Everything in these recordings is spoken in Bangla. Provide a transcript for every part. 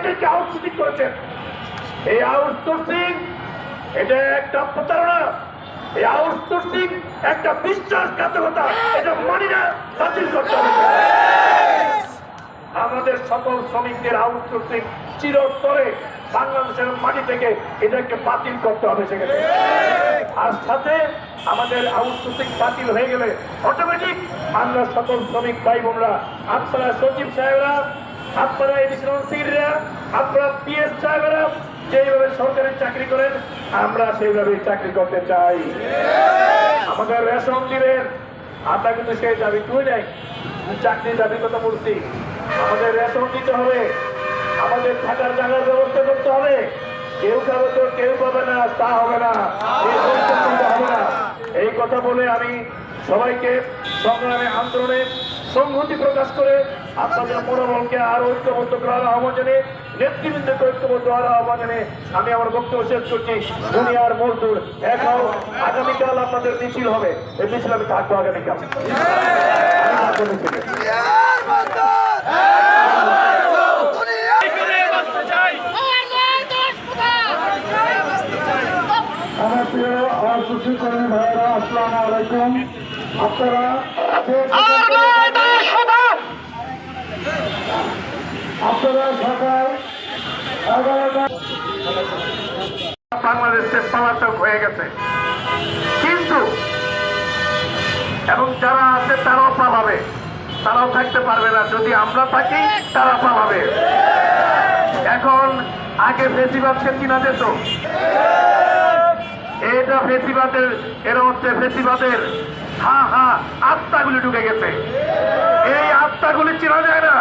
এদেরকে আউটসোর্সিং করেছেন এই আউটসোর্সিং এটা একটা প্রতারণা। এই আউটসোর্সিং একটা বিশ্বাসঘাতকতা। এটা মানি না, বাতিল করতে হবে। আমাদের সকল শ্রমিকদের আউটসোর্সিং চিরতরে বাংলাদেশের মাটি থেকে এটাকে বাতিল করতে হবে সেখানে। আর সাথে আমাদের আউটসোর্সিং বাতিল হয়ে গেলে অটোমেটিক আমরা সকল শ্রমিক ভাই বোনরা আপনারা সচিব সাহেবরা আপনারা এডিশনাল সিরিয়া আপনারা পিএস সাহেবরা যেইভাবে সরকারি চাকরি করেন আমরা সেইভাবে চাকরি করতে চাই। আমাদের রেশন দিবেন। আমরা কিন্তু সেই দাবি তুলে নেই। চাকরির দাবি কথা বলছি। আমাদের রেশন দিতে হবে। আমাদের থাকার জায়গার ব্যবস্থা করতে হবে। কেউ খাবে তো কেউ পাবে না তা হবে না। হবে না। এই কথা বলে আমি সবাইকে সংগ্রামে আন্দোলনে সংহতি প্রকাশ করে আপনাদের মনোবলকে আরও ঐক্যবদ্ধ করার আহ্বান জানিয়ে নেতৃবৃন্দকে ঐক্যবদ্ধ হওয়ার আহ্বান জানিয়ে আমি আমার বক্তব্য শেষ করছি। দুনিয়ার মজদুর এখন আগামীকাল আপনাদের মিছিল হবে। এই মিছিল আমি থাকব আগামীকাল। আমার প্রিয় অসুস্থ কর্মী ভাইয়েরা আসসালামু আলাইকুম। আপনারা যে- আপনারা সকাল এগারোটা বাংলাদেশে পলাতক হয়ে গেছে। কিন্তু এবং যারা আছে তারাও পালাবে। তারাও থাকতে পারবে না। যদি আমরা থাকি, তারা পালাবে। এখন আগে ফেসিবাদকে চিনা যেত এটা ফেসিবাদের, এরা হচ্ছে ফেসিবাদের, হা হা, আত্মাগুলি ঢুকে গেছে। এই আত্মাগুলি চেনা যায় না।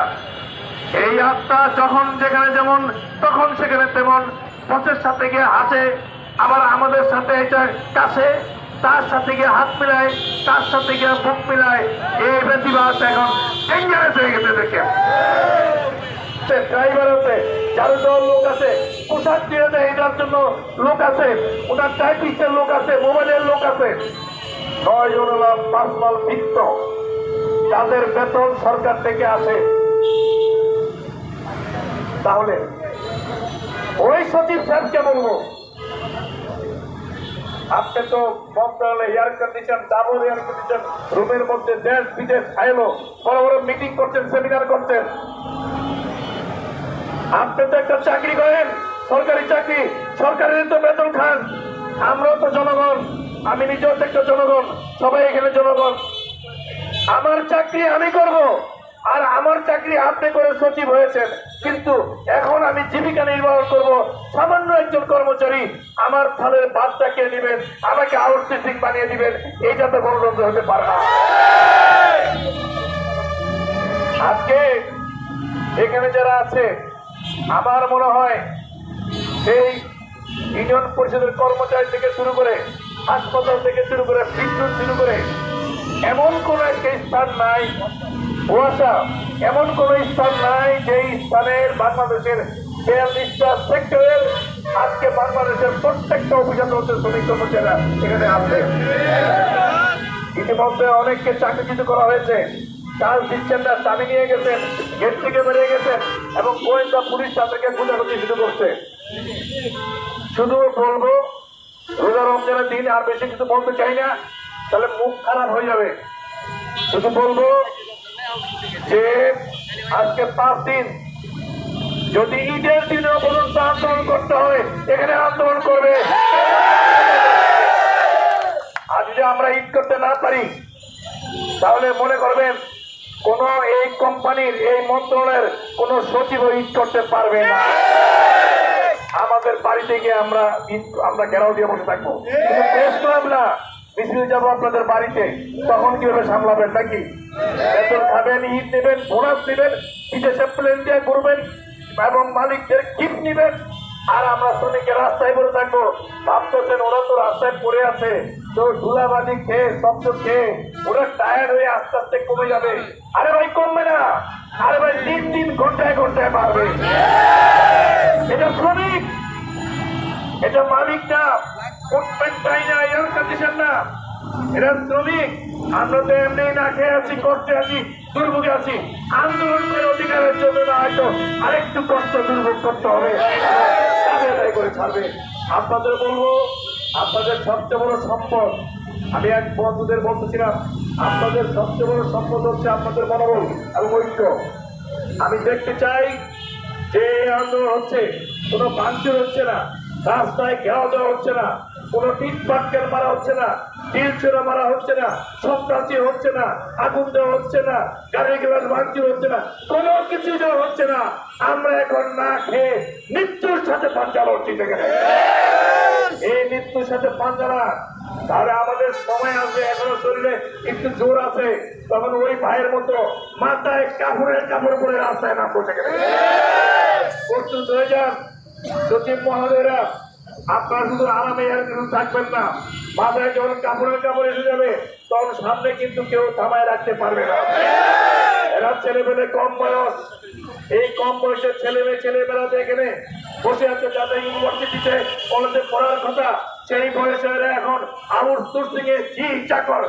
এই আত্মা যখন যেখানে যেমন, তখন সেখানে তেমন। পথের সাথে গিয়ে হাসে আবার আমাদের সাথে এটা কাছে, তার সাথে গিয়ে হাত মিলায়, তার সাথে গিয়ে বুক মিলায়। এই বেশিরভাগ এখন ডেঞ্জারাস হয়ে গেছে দেখে। লোক আছে, পোশাক এটার জন্য লোক আছে লোক আছে, মোবাইলের লোক আছে। যাদের বেতন সরকার থেকে আসে তাহলে ওই সচিব স্যারকে বলব? আপনি তো মন্ত্রণালয়ে air condition double air condition রুমের মধ্যে দেশ, বিদেশ আইলো বড় বড় মিটিং করছেন সেমিনার করছেন। আপনি তো একটা চাকরি করেন, সরকারি চাকরি, সরকারের তো বেতন খান। আমরাও তো জনগণ, আমি নিজেও তো একটা জনগণ, সবাই এখানে জনগণ। আমার চাকরি আমি করব। আর আমার চাকরি আপনি করে সচিব হয়েছেন। কিন্তু এখন আমি জীবিকা নির্বাহ করব। সামান্য একজন কর্মচারী আমার ফলের বাদটা কে দিবেন, আমাকে আউটসোর্সিং বানিয়ে দিবেন এইটা তো গণতন্ত্র হতে পারে না। আজকে এখানে যারা আছে, আমার মনে হয় সেই ইউনিয়ন পরিষদের কর্মচারী থেকে শুরু করে হাসপাতাল থেকে শুরু করে বিদ্যুৎ শুরু করে এমন কোন একটা স্থান নাই ওয়াসা এমন কোন স্থান নাই যেই স্থানের বাংলাদেশের বিয়াল্লিশটা সেক্টরের আজকে বাংলাদেশের প্রত্যেকটা অভিযান হচ্ছে শ্রমিক কর্মচারীরা এখানে আছে ইতিমধ্যে অনেককে চাকরিচ্যুত করা হয়েছে। কাজ দিচ্ছেন না, চাবি নিয়ে গেছেন, গেট থেকে বেরিয়ে গেছেন এবং গোয়েন্দা পুলিশ তাদেরকে খোঁজাখুঁজি শুরু করছে। শুধু বলব, রোজা রমজানের দিন আর বেশি কিছু বলতে চাই না, তাহলে মুখ খারাপ হয়ে যাবে। শুধু বলব যে আজকে পাঁচ দিন যদি ঈদের দিনেও পর্যন্ত আন্দোলন করতে হয়, এখানে আন্দোলন করবে। আর যদি আমরা ঈদ করতে না পারি, তাহলে মনে করবেন, কোন এই কোম্পানির, এই মন্ত্রণালয়ের কোন সচিব ঈদ করতে পারবে না। আমাদের বাড়িতে গিয়ে আমরা আমরা ঘেরাও দিয়ে বসে থাকব। ক্লাব না মিছিল যাব আপনাদের বাড়িতে, তখন কীভাবে সামলাবেন নাকি? বেতন খাবেন, ঈদ নেবেন, বোনাস নেবেন, বিদেশে প্লেন দিয়ে ঘুরবেন, এবং মালিকদের গিফট নেবেন। আর আমরা শ্রমিকের রাস্তায় পড়ে থাকব। ভাবতেছেন ওরা তো রাস্তায় পড়ে আছে। তো ধুলাবাদি খেয়ে, শব্দ খেয়ে, ওরা টায়ার্ড হয়ে আস্তে আস্তে কমে যাবে। আরে ভাই, কমবে না। আরে ভাই, দিন দিন, ঘন্টায় ঘন্টায় বাড়বে। এটা শ্রমিক, এটা মালিক না। না। এরা শ্রমিক। আমরা তো এমনি না খেয়ে আছি, করতে আছি, দুর্ভোগে আছি। আন্দোলনের অধিকারের জন্য না, হয়তো আরেকটু কষ্ট দুর্ভোগ করতে হবে। করে ছাড়বে। আপনাদের বলব, আপনাদের সবচেয়ে বড় সম্পদ, আমি এক বন্ধুদের বলতেছিলাম, আপনাদের সবচেয়ে বড় সম্পদ হচ্ছে আপনাদের মনোবল এবং ঐক্য। আমি দেখতে চাই যে আন্দোলন হচ্ছে, কোনো ভাঙচুর হচ্ছে না, রাস্তায় ঘেরাও দেওয়া হচ্ছে না। কোনো টিট পাটকেল মারা হচ্ছে না টিল ছেড়ে মারা হচ্ছে না সন্ত্রাসী হচ্ছে না আগুন দেওয়া হচ্ছে না গাড়ি গ্লাস ভাঙচুর হচ্ছে না কোনো কিছু দেওয়া হচ্ছে না। আমরা এখন না খেয়ে মৃত্যুর সাথে পাঞ্জা লড়ছি সেখানে এই মৃত্যুর সাথে পাঞ্জারা তাহলে আমাদের সময় আছে এখনও শরীরে একটু জোর আছে। তখন ওই ভাইয়ের মতো মাথায় কাপড়ের কাপড় পরে রাস্তায় না বসে গেলে প্রস্তুত হয়ে যান। সচিব মহোদয়রা আপনারা শুধু আরামে থাকবেন না। মাথায় যখন কাপড়ের কাপড় এসে যাবে, তখন সামনে কিন্তু কেউ থামায় রাখতে পারবে না। এরা ছেলেমেলে কম বয়স। এই কম বয়সের ছেলে মেয়ে ছেলেমেয়েরা এখানে বসে আছে যাদের ইউনিভার্সিটিতে, কলেজে পড়ার কথা, সেই বয়সে এখন আউট সোর্সিং থেকে চাকর।